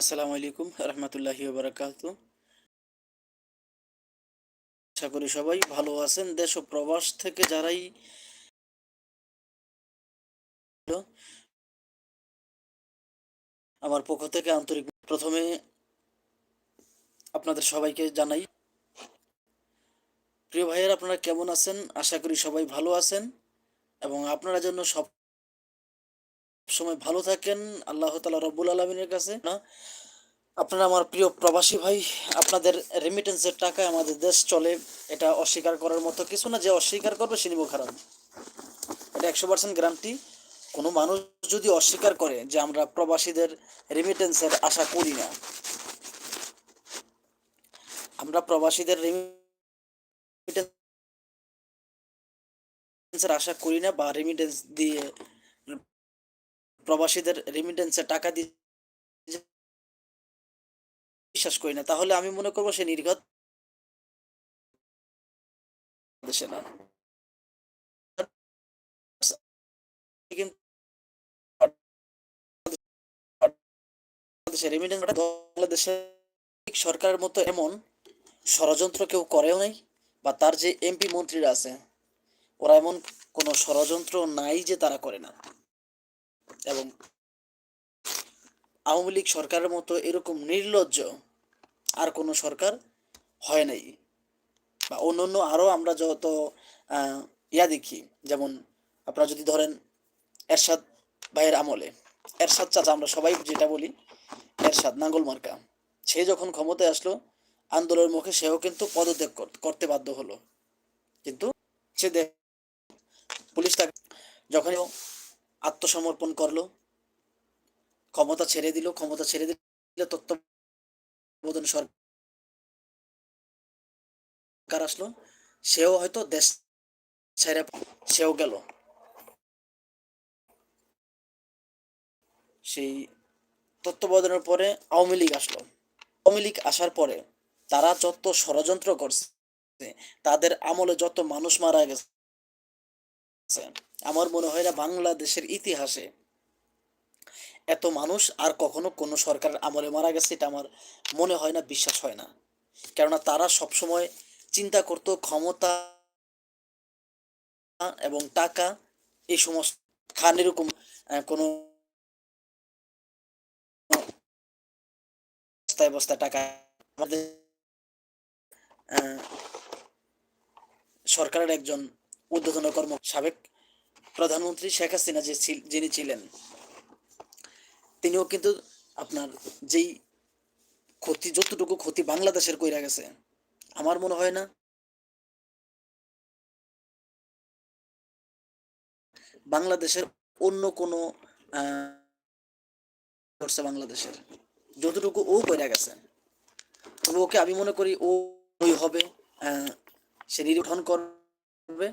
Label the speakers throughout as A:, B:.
A: আসসালামু আলাইকুম, রহমতুল্লাহি বারাকাত আশা করি সবাই ভালো আছেন। দেশ ও প্রবাস থেকে যারাই আমার পক্ষ থেকে আন্তরিক প্রথমে আপনাদের সবাইকে জানাই, প্রিয় ভাইয়ের, আপনারা কেমন আছেন? আশা করি সবাই ভালো আছেন এবং আপনারা জন্য সব সময় ভালো থাকেন। আল্লাহ তালা রব্বুল আলমিনের কাছে। না আপনারা আমার প্রিয় প্রবাসী ভাই, আপনাদের রেমিটেন্সের টাকায় আমাদের দেশ চলে, এটা অস্বীকার করার মতো কিছু না যে অস্বীকার করবে সে নিব খারাপ। এটা একশো পার্সেন্ট গ্যারান্টি কোনো মানুষ যদি অস্বীকার করে যে আমরা প্রবাসীদের রেমিটেন্সের আশা করি না, আমরা প্রবাসীদের রেমিটেন্সের আশা করি না বা রেমিটেন্স দিয়ে প্রবাসীদের রেমিটেন্সের টাকা দিয়ে বিশ্বাস করি না। তাহলে আমি মনে করব সে নির্ঘাত দেশে না। সরকারের মতো এমন ষড়যন্ত্র কেউ করেও নাই বা তার যে এমপি মন্ত্রীরা আছে, ওরা এমন কোনো ষড়যন্ত্র নাই যে তারা করে না। এবং আওয়ামী লীগ সরকারের মতো এরকম নির্লজ্জ আর কোনো সরকার হয় নাই। বা অন্য অন্য আরও আমরা যত ইয়া দেখি, যেমন আপনারা যদি ধরেন এরশাদ ভাইয়ের আমলে, এরশাদ চাচা আমরা সবাই যেটা বলি, এরশাদ নাঙ্গল মার্কা, সে যখন ক্ষমতায় আসলো, আন্দোলনের মুখে সেও কিন্তু পদত্যাগ করতে বাধ্য হলো। কিন্তু সে দেখ, পুলিশ তাকে যখন আত্মসমর্পণ করল। ক্ষমতা ছেড়ে দিল, ক্ষমতা ছেড়ে দিলে তত্ত্বাবধান সরকার আসলো। সেও হয়তো দেশ ছেড়ে সেও গেল। সেই তত্ত্বাবধানের পরে আওয়ামী লীগ আসলো। আওয়ামী লীগ আসার পরে তারা যত ষড়যন্ত্র করছে, তাদের আমলে যত মানুষ মারা গেছে আমার মনে হয় না বাংলাদেশের ইতিহাসে এত মানুষ আর কখনো কোনো সরকারের আমলে মারা গেছে, এটা আমার মনে হয় না, বিশ্বাস হয় না। কেননা তারা সবসময় চিন্তা করতো ক্ষমতা এবং টাকা, এই সমস্ত খান এরকম কোনো বস্তায় বস্তায় টাকা আমাদের সরকারের একজন উদ্বোধন কর্ম সাবেক প্রধানমন্ত্রী শেখ হাসিনা যে যিনি ছিলেন, তিনিও কিন্তু আপনার যেই ক্ষতি, যতটুকু ক্ষতি বাংলাদেশের কইরা গেছে, আমার মনে হয় না বাংলাদেশের অন্য কোনো বাংলাদেশের, যতটুকু ও কইরা গেছে। ওকে আমি মনে করি ও হবে সে নিরীক্ষণ করবে।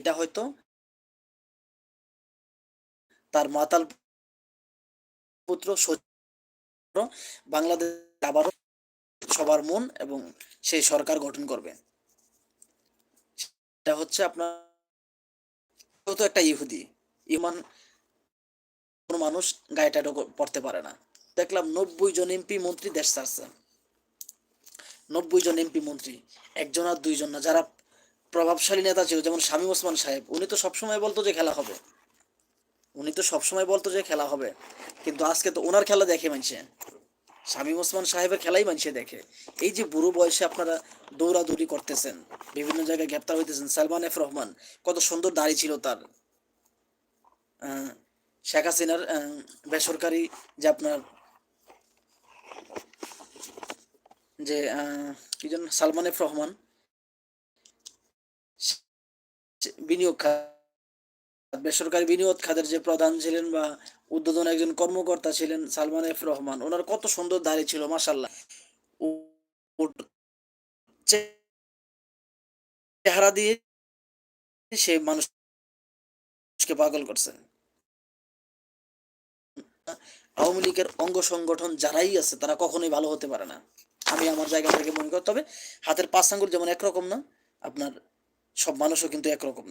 A: এটা হয়তো তার মাতাল পুত্র বাংলাদেশ আবারও সবার মন এবং সেই সরকার গঠন করবে। এটা হচ্ছে আপনার তো একটা ইহুদি, ইমান কোনো মানুষ গায়ে গায়েটা পড়তে পারে না। দেখলাম নব্বই জন এমপি মন্ত্রী দেশ ছাড়ছে। নব্বই জন এমপি মন্ত্রী, একজন আর দুইজন না, যারা প্রভাবশালী নেতা ছিল, যেমন শামীম ওসমান সাহেব। উনি তো সবসময় বলতো যে খেলা হবে। উনি তো সবসময় বলতো যে খেলা হবে। কিন্তু আজকে তো ওনার খেলা দেখে মানছে। শামীম ওসমান সাহেবের খেলাই মানছে দেখে। এই যে বুড়ো বয়সে আপনারা দৌড়াদৌড়ি করতেছেন, বিভিন্ন জায়গায় গ্রেপ্তার হইতেছেন, সালমান এফ রহমান, কত সুন্দর দাড়ি ছিল তার। শেখ হাসিনার বেসরকারি যে আপনার, যে কি যেন, সালমান এফ রহমান বিনিয়োগ খাত বেসরকারি বিনিয়োগ খাতের যে প্রধান ছিলেন বা উদ্বোধন একজন কর্মকর্তা ছিলেন সালমান এফ রহমান, ওনার কত সুন্দর দাড়ি ছিল মাসাল্লাহ চেহারা দিয়ে সে মানুষকে পাগল করছেন আওয়ামী লীগের অঙ্গ সংগঠন যারাই আছে, তারা কখনোই ভালো হতে পারে না। আমি আমার জায়গা থেকে মনে করি, তবে হাতের পাঁচ আঙ্গুর যেমন একরকম না, আপনার সব মানুষও কিন্তু একরকম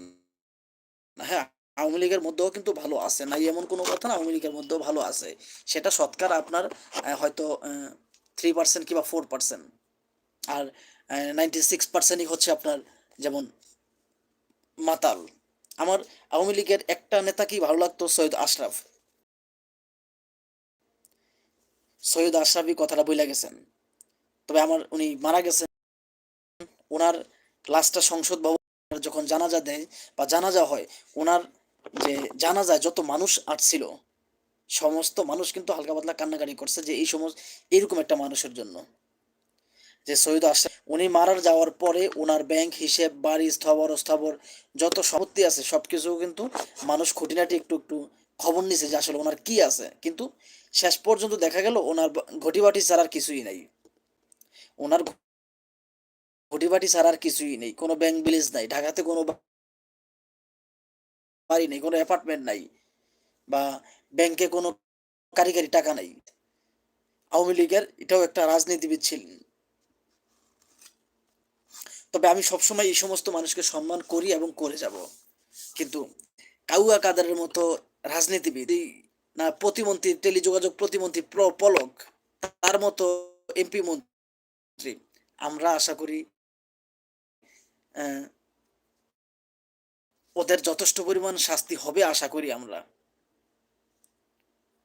A: না। হ্যাঁ আওয়ামী লীগের মধ্যেও কিন্তু ভালো আছে। নাই এমন কোনো কথা না, আওয়ামী লীগের মধ্যেও ভালো আছে। সেটা শতকরা আপনার হয়তো থ্রি পার্সেন্ট কিংবা ফোর পার্সেন্ট আর নাইনটি সিক্স পার্সেন্টই হচ্ছে আপনার যেমন মাতাল। আমার আওয়ামী লীগের একটা নেতাকেই ভালো লাগতো সৈয়দ আশরাফ। সৈয়দ আশরাফই কথাটা বইলা গেছেন। তবে আমার উনি মারা গেছেন। ওনার লাস্টটা সংসদ ভবন যখন জানাজা দেয় বা জানাজা হয়, ওনার যে জানাজায় যত মানুষ আসছিল, সমস্ত মানুষ কিন্তু হালকা পাতলা কান্নাকাটি করছে যে এই সমস্ত, এরকম একটা মানুষের জন্য। যে সৈয়দ আশরাফ, উনি মারার যাওয়ার পরে ওনার ব্যাংক হিসেব, বাড়ি, স্থাবর স্থাবর যত সম্পত্তি আছে সব কিছু কিন্তু মানুষ খুঁটিনাটি একটু একটু খবর নিছে যে আসলে ওনার কি আছে। কিন্তু শেষ পর্যন্ত দেখা গেল ওনার ঘটিবাটি ছাড়া আর কিছুই নাই। ওনার ঘটিবাটি ছাড়া আর কিছুই নেই, কোনো ব্যাংক বিলেজ নাই, ঢাকাতে কোনো বাড়ি নেই, কোনো অ্যাপার্টমেন্ট নাই, বা ব্যাংকে কোনো কারিগরি টাকা নাই। আওয়ামী লীগের এটাও একটা রাজনীতিবিদ ছিলেন। তবে আমি সবসময় এই সমস্ত মানুষকে সম্মান করি এবং করে যাব। কিন্তু কাউয়া কাদারের মতো রাজনীতিবিদ না প্রতিমন্ত্রী, টেলিযোগাযোগ প্রতিমন্ত্রী, প্র- পলক, তার মতো এমপি মন্ত্রী, আমরা আশা করি ওদের যথেষ্ট পরিমাণ শাস্তি হবে আশা করি আমরা।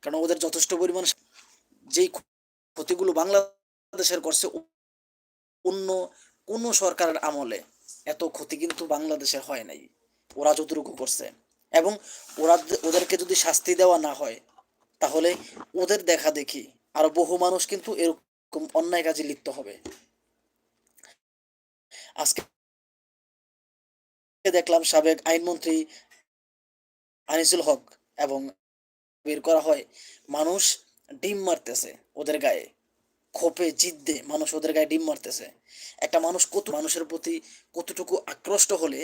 A: কারণ ওদের যথেষ্ট পরিমাণ যেই ক্ষতিগুলো বাংলাদেশের করছে, অন্য কোনো সরকারের আমলে এত ক্ষতি কিন্তু বাংলাদেশের হয় নাই। ওরা যতটুকু করছে। এবং ওরা ওদেরকে যদি শাস্তি দেওয়া না হয়, তাহলে ওদের দেখা দেখি আরও বহু মানুষ কিন্তু এরকম অন্যায় কাজে লিপ্ত হবে। আজকে দেখলাম? সাবেক আইনমন্ত্রী আনিসুল হক এবং বের করা হয়। মানুষ ডিম মারতেছে ওদের গায়ে। ক্ষোভে জিদ্দে মানুষ ওদের গায়ে ডিম মারতেছে। একটা মানুষ কত মানুষের প্রতি কতটুকু আকৃষ্ট হলে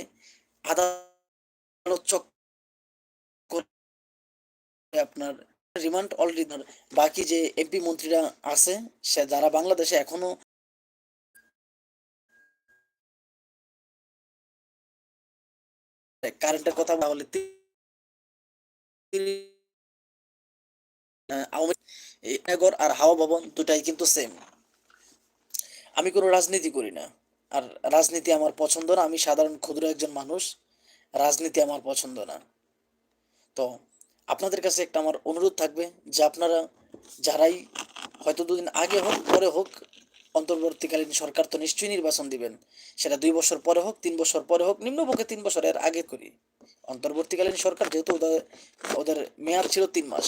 A: আদালত আপনার রিমান্ড অলরেডি বাকি যে এমপি মন্ত্রীরা আছে, সে যারা বাংলাদেশে এখনও কারেন্টের কথা বলে আওয়ামী আর হাওয়া ভবন দুটাই কিন্তু সেম আমি কোনো রাজনীতি করি না। আর রাজনীতি আমার পছন্দ না। আমি সাধারণ ক্ষুদ্র একজন মানুষ। রাজনীতি আমার পছন্দ না। তো আপনাদের কাছে একটা আমার অনুরোধ থাকবে যে আপনারা যারাই হয়তো দুদিন আগে হোক, পরে হোক অন্তর্বর্তীকালীন সরকার তো নিশ্চয়ই নির্বাচন দিবেন। সেটা দুই বছর পরে হোক, তিন বছর পরে হোক নিম্নপক্ষে তিন বছরের আগে করি। অন্তর্বর্তীকালীন সরকার যেহেতু ওদের ওদের মেয়াদ ছিল তিন মাস,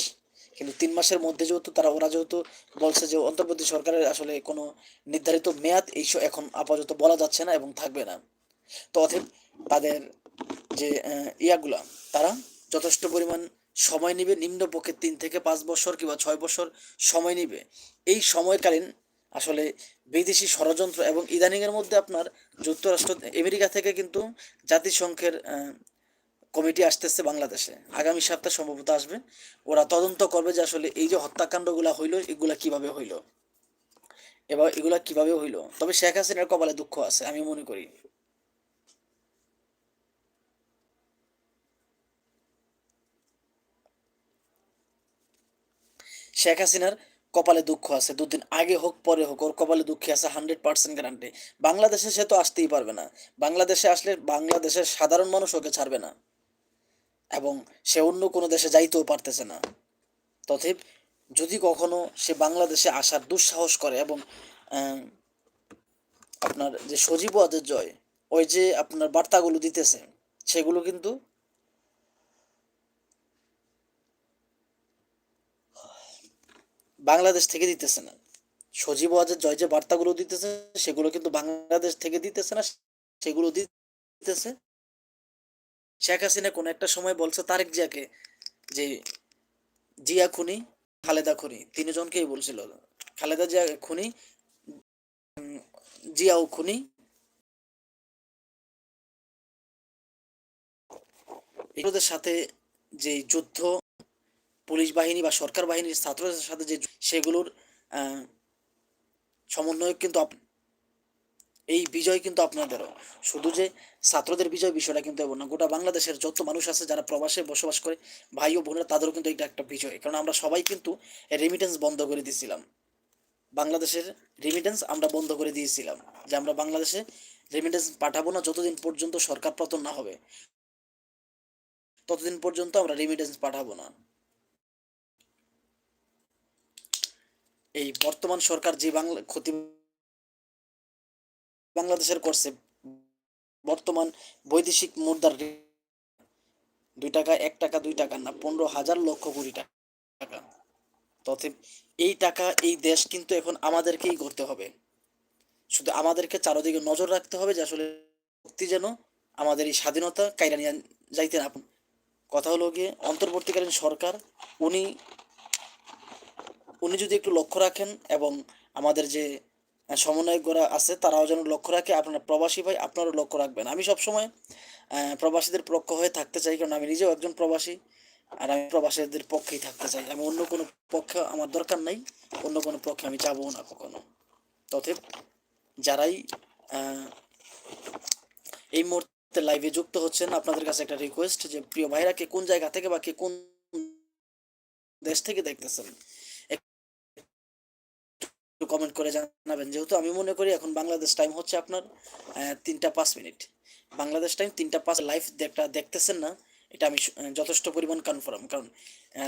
A: কিন্তু তিন মাসের মধ্যে যেহেতু তারা, ওরা যেহেতু বলছে যে অন্তর্বর্তী সরকারের আসলে কোনো নির্ধারিত মেয়াদ, এই স- এখন আপাতত বলা যাচ্ছে না এবং থাকবে না। তো অতএব তাদের যে ইয়াগুলা, তারা যথেষ্ট পরিমাণ সময় নিবে নিম্নপক্ষে তিন থেকে পাঁচ বছর কিংবা ছয় বছর সময় নিবে। এই সময়কালীন আসলে বিদেশি ষড়যন্ত্র এবং ইদানিংয়ের মধ্যে আপনার যুক্তরাষ্ট্র আমেরিকা থেকে কিন্তু জাতিসংঘের কমিটি আসতেছে বাংলাদেশে। আগামী সপ্তাহে সম্ভবত আসবে। ওরা তদন্ত করবে যে আসলে এই যে হত্যাকাণ্ডগুলা হইল, এগুলা কীভাবে হইল? এবার এগুলা কীভাবে হইল? তবে শেখ হাসিনার কপালে দুঃখ আছে, আমি মনে করি। শেখ হাসিনার কপালে দুঃখ আছে, দুদিন আগে হোক, পরে হোক, ওর কপালে দুঃখী আছে, হান্ড্রেড পার্সেন্ট গ্যারান্টি বাংলাদেশে সে তো আসতেই পারবে না। বাংলাদেশে আসলে বাংলাদেশের সাধারণ মানুষ ওকে ছাড়বে না। এবং সে অন্য কোনো দেশে যাইতেও পারতেছে না। তথেব যদি কখনো সে বাংলাদেশে আসার দুঃসাহস করে এবং আপনার যে সজীব ওয়াজের জয়, ওই যে আপনার বার্তাগুলো দিতেছে, সেগুলো কিন্তু বাংলাদেশ থেকে দিতেছে না। সজীব ওয়াজের জয় যে বার্তাগুলো দিতেছে, সেগুলো কিন্তু বাংলাদেশ থেকে দিতেছে না, সেগুলো দিতেছে। শেখ হাসিনা কোনো একটা সময় বলছে তারেক জিয়াকে যে, জিয়া খুনি, খালেদা খুনি। তিনজনকেই বলছিল, খালেদা জিয়া খুনি জিয়াও খুনি। সাথে যে যুদ্ধ পুলিশ বাহিনী বা সরকার বাহিনীর ছাত্রদের সাথে যে সেগুলোর সমন্বয় কিন্তু আপ- এই বিজয় কিন্তু আপনাদেরও। শুধু যে ছাত্রদের বিজয় বিষয়টা কিন্তু এমন না, গোটা বাংলাদেশের যত মানুষ আছে যারা প্রবাসে বসবাস করে, ভাই ও বোনেরা তাদেরও কিন্তু এটা একটা বিজয়। কারণ আমরা সবাই কিন্তু রেমিটেন্স বন্ধ করে দিয়েছিলাম। বাংলাদেশের রেমিটেন্স আমরা বন্ধ করে দিয়েছিলাম যে আমরা বাংলাদেশে রেমিটেন্স পাঠাবো না যতদিন পর্যন্ত সরকার পতন না হবে। ততদিন পর্যন্ত আমরা রেমিটেন্স পাঠাবো না। এই বর্তমান সরকার যে বাংলা ক্ষতি বাংলাদেশের করছে, বর্তমান বৈদেশিক মুদ্রার দুই টাকা, এক টাকা, দুই টাকা না, পনেরো হাজার লক্ষ কোটি টাকা। তথে এই টাকা, এই দেশ কিন্তু এখন আমাদেরকেই করতে হবে। শুধু আমাদেরকে চারোদিকে নজর রাখতে হবে যে আসলে শক্তি যেন আমাদের এই স্বাধীনতা কাইরা নিয়ে যাইতে না কথা হলো গিয়ে অন্তর্বর্তীকালীন সরকার, উনি উনি যদি একটু লক্ষ্য রাখেন এবং আমাদের যে সমন্বয় সমন্বয়করা আছে, তারাও যেন লক্ষ্য রাখে, আপনারা প্রবাসী ভাই আপনারাও লক্ষ্য রাখবেন। আমি সবসময় প্রবাসীদের পক্ষ হয়ে থাকতে চাই, কারণ আমি নিজেও একজন প্রবাসী, আর আমি প্রবাসীদের পক্ষেই থাকতে চাই। আমি অন্য কোনো পক্ষে আমার দরকার নাই, অন্য কোনো পক্ষে আমি যাব না কখনো। তথে যারাই এই মুহূর্তে লাইভে যুক্ত হচ্ছেন, আপনাদের কাছে একটা রিকোয়েস্ট যে, প্রিয় ভাইরা কে কোন জায়গা থেকে বা কে কোন দেশ থেকে দেখতেছেন? একটু কমেন্ট করে জানাবেন। যেহেতু আমি মনে করি এখন বাংলাদেশ টাইম হচ্ছে আপনার তিনটা পাঁচ মিনিট বাংলাদেশ টাইম তিনটা পাঁচ লাইভ একটা দেখতেছেন না, এটা আমি যথেষ্ট পরিমাণ কনফার্ম কারণ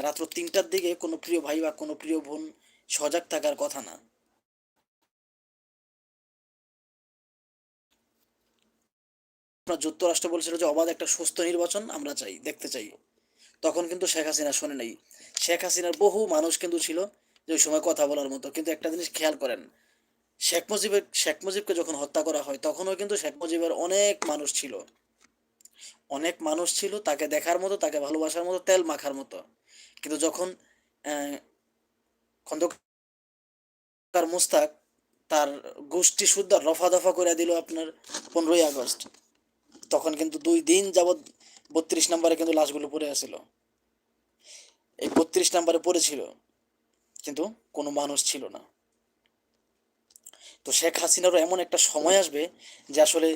A: রাত্র তিনটার দিকে কোনো প্রিয় ভাই বা কোনো প্রিয় বোন সজাগ থাকার কথা না। আপনার যুক্তরাষ্ট্র বলছিল যে অবাধ একটা সুস্থ নির্বাচন আমরা চাই, দেখতে চাই। তখন কিন্তু শেখ হাসিনা শোনে নাই। শেখ হাসিনার বহু মানুষ কিন্তু ছিল যে ওই সময় কথা বলার মতো। কিন্তু একটা জিনিস খেয়াল করেন, শেখ মুজিবের, শেখ মুজিবকে যখন হত্যা করা হয়, তখনও কিন্তু শেখ মুজিবের অনেক মানুষ ছিল। অনেক মানুষ ছিল তাকে দেখার মতো, তাকে ভালোবাসার মতো, তেল মাখার মতো। কিন্তু যখন খন্দকার মুস্তাক তার গোষ্ঠী শুদ্ধ রফা দফা করে দিল আপনার পনেরোই আগস্ট, তখন কিন্তু দুই দিন যাবৎ বত্রিশ নম্বরে কিন্তু লাশগুলো পড়ে আছিল। এই বত্রিশ নম্বরে পড়েছিল। কিন্তু কোনো মানুষ ছিল না। তো শেখ হাসিনারও এমন একটা সময় আসবে যে আসলে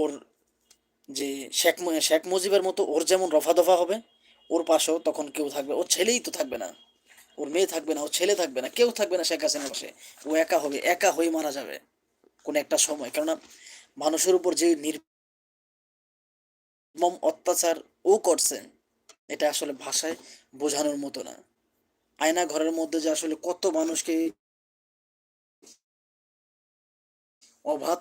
A: ওর যে শেখ শেখ মুজিবের মতো ওর যেমন রফা দফা হবে, ওর পাশেও তখন কেউ থাকবে, ওর ছেলেই তো থাকবে না। ওর মেয়ে থাকবে না, ওর ছেলে থাকবে না, কেউ থাকবে না শেখ হাসিনার পাশে। ও একা হবে, একা হয়ে মারা যাবে কোন একটা সময়। কেননা মানুষের উপর যে নির্মম অত্যাচার ও করছে, এটা আসলে ভাষায় বোঝানোর মতো না। আয়না ঘরের মধ্যে যে আসলে কত মানুষকে অবাধ